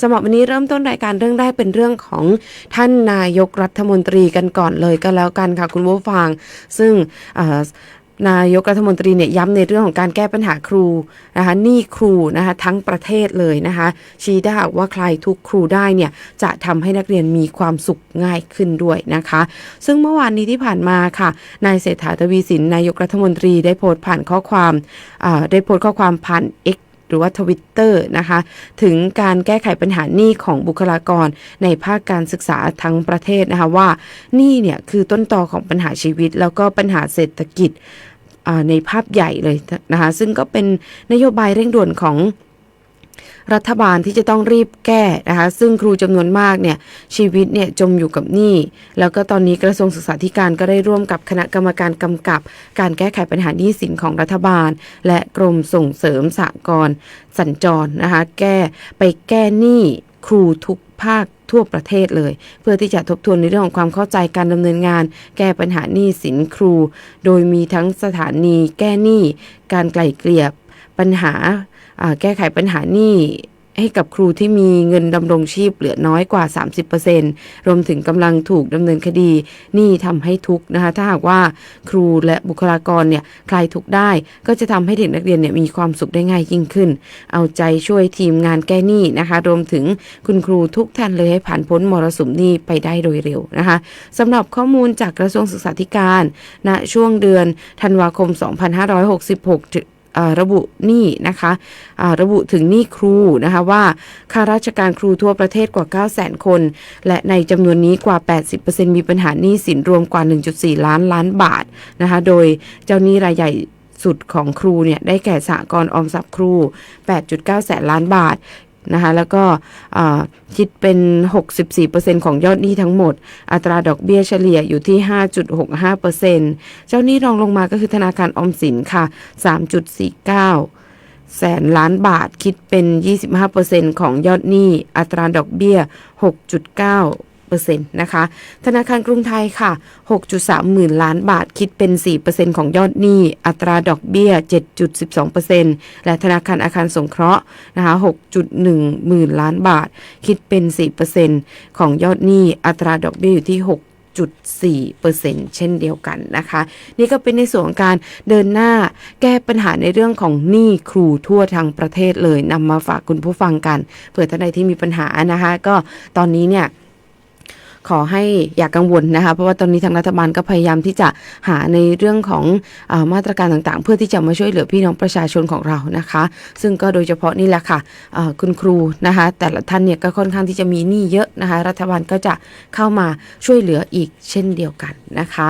สำหรับวันนี้เริ่มต้นรายการเรื่องแรกเป็นเรื่องของท่านนายกรัฐมนตรีกันก่อนเลยก็แล้วกันค่ะคุณผู้ฟัง ซึ่งนายกรัฐมนตรีเนี่ยย้ำในเรื่องของการแก้ปัญหาครูนะคะหนี้ครูนะคะทั้งประเทศเลยนะคะชี้ได้ว่าใครทุกครูได้เนี่ยจะทำให้นักเรียนมีความสุขง่ายขึ้นด้วยนะคะ ซึ่งเมื่อวานนี้ที่ผ่านมาค่ะนายเศรษฐาทวีสินนายกรัฐมนตรีได้โพสต์ผ่านข้อความได้โพสต์ข้อความผ่าน X หรือว่าทวิตเตอร์นะคะ ถึงการแก้ไขปัญหาหนี้ของบุคลากรในภาคการศึกษาทั้งประเทศนะคะว่าหนี้เนี่ยคือต้นตอของปัญหาชีวิต แล้วก็ปัญหาเศรษฐกิจในภาพใหญ่เลยนะคะ ซึ่งก็เป็นนโยบายเร่งด่วนของ รัฐบาลที่จะต้องรีบแก้นะคะซึ่งครูจำนวนมากเนี่ยชีวิตเนี่ยจมอยู่กับหนี้แล้วก็ตอนนี้กระทรวงศึกษาธิการก็ได้ร่วมกับคณะกรรมการกำกับ การแก้ไขปัญหาหนี้สินของรัฐบาล และกรมส่งเสริมสหกรณ์สัญจรนะคะแก้ไปแก้หนี้ครูทุกภาคทั่วประเทศเลย เพื่อที่จะทบทวนในเรื่องของความเข้าใจการดำเนินงาน แก้ปัญหาหนี้สินครู โดยมีทั้งสถานีแก้หนี้ การไกล่เกลี่ยปัญหา แก้ไขปัญหาหนี้ให้กับครูที่มีเงินดำรงชีพเหลือน้อยกว่า 30%รวมถึงกำลังถูกดำเนินคดีหนี้ทำให้ทุกนะคะถ้าหากว่าครูและบุคลากรเนี่ยคลายทุกได้ ก็จะทำให้เด็กนักเรียนเนี่ยมีความสุขได้ง่ายยิ่งขึ้น เอาใจช่วยทีมงานแก้หนี้นะคะรวมถึงคุณครูทุกท่านเลยให้ผ่านพ้นมรสุมหนี้ไปได้โดยเร็วนะคะสำหรับข้อมูลจากกระทรวงศึกษาธิการณช่วงเดือนธันวาคม 2566ถึงเอ่อ ระบุหนี้นะคะระบุถึงหนี้ครูนะคะว่าข้าราชการครูทั่วประเทศกว่า 9 0 0 0 0 0 คน และในจำนวนนี้กว่า 80%มีปัญหาหนี้สินรวมกว่า 1.4 ล้านล้านบาทนะคะโดยเจ้าหนี้รายใหญ่สุดของครูเนี่ยได้แก่สหกรณ์ออมทรัพย์ครู 8.9 แสนล้านบาท นะคะแล้วก็คิดเป็น 64%ของยอดหนี้ทั้งหมด อัตราดอกเบี้ยเฉลี่ยอยู่ที่ 5.65%เจ้าหนี้รองลงมาก็คือธนาคารออมสินค่ะ 3.49 แสนล้านบาทคิดเป็น 25%ของยอดหนี้ อัตราดอกเบี้ย 6.9 นะคะ ธนาคารกรุงไทยค่ะ 6.3 หมื่นล้านบาทคิดเป็น 4%ของยอดหนี้ อัตราดอกเบี้ย 7.12%และธนาคารอาคารสงเคราะห์นะคะ 6.1 หมื่นล้านบาท คิดเป็น 4%ของยอดหนี้ อัตราดอกเบี้ยอยู่ที่6 6.4%เช่นเดียวกันนะคะ นี่ก็เป็นในส่วนของการเดินหน้าแก้ปัญหาในเรื่องของหนี้ครูทั่วทางประเทศเลยนำมาฝากคุณผู้ฟังกัน เผื่อท่านใดที่มีปัญหานะคะ ก็ตอนนี้เนี่ย ขอให้อย่ากกังวลนะคะ เพราะว่าตอนนี้ทางรัฐบาลก็พยายามที่จะหาในเรื่องของอามาตรการต่างๆ เพื่อที่จะมาช่วยเหลือพี่น้องประชาชนของเรานะคะ ซึ่งก็โดยเฉพาะนี่แหละค่ะคุณครูนะคะ แต่ละท่านเนี่ยก็ค่อนข้างที่จะมีหนี้เยอะนะคะ รัฐบาลก็จะเข้ามาช่วยเหลืออีกเช่นเดียวกันนะคะ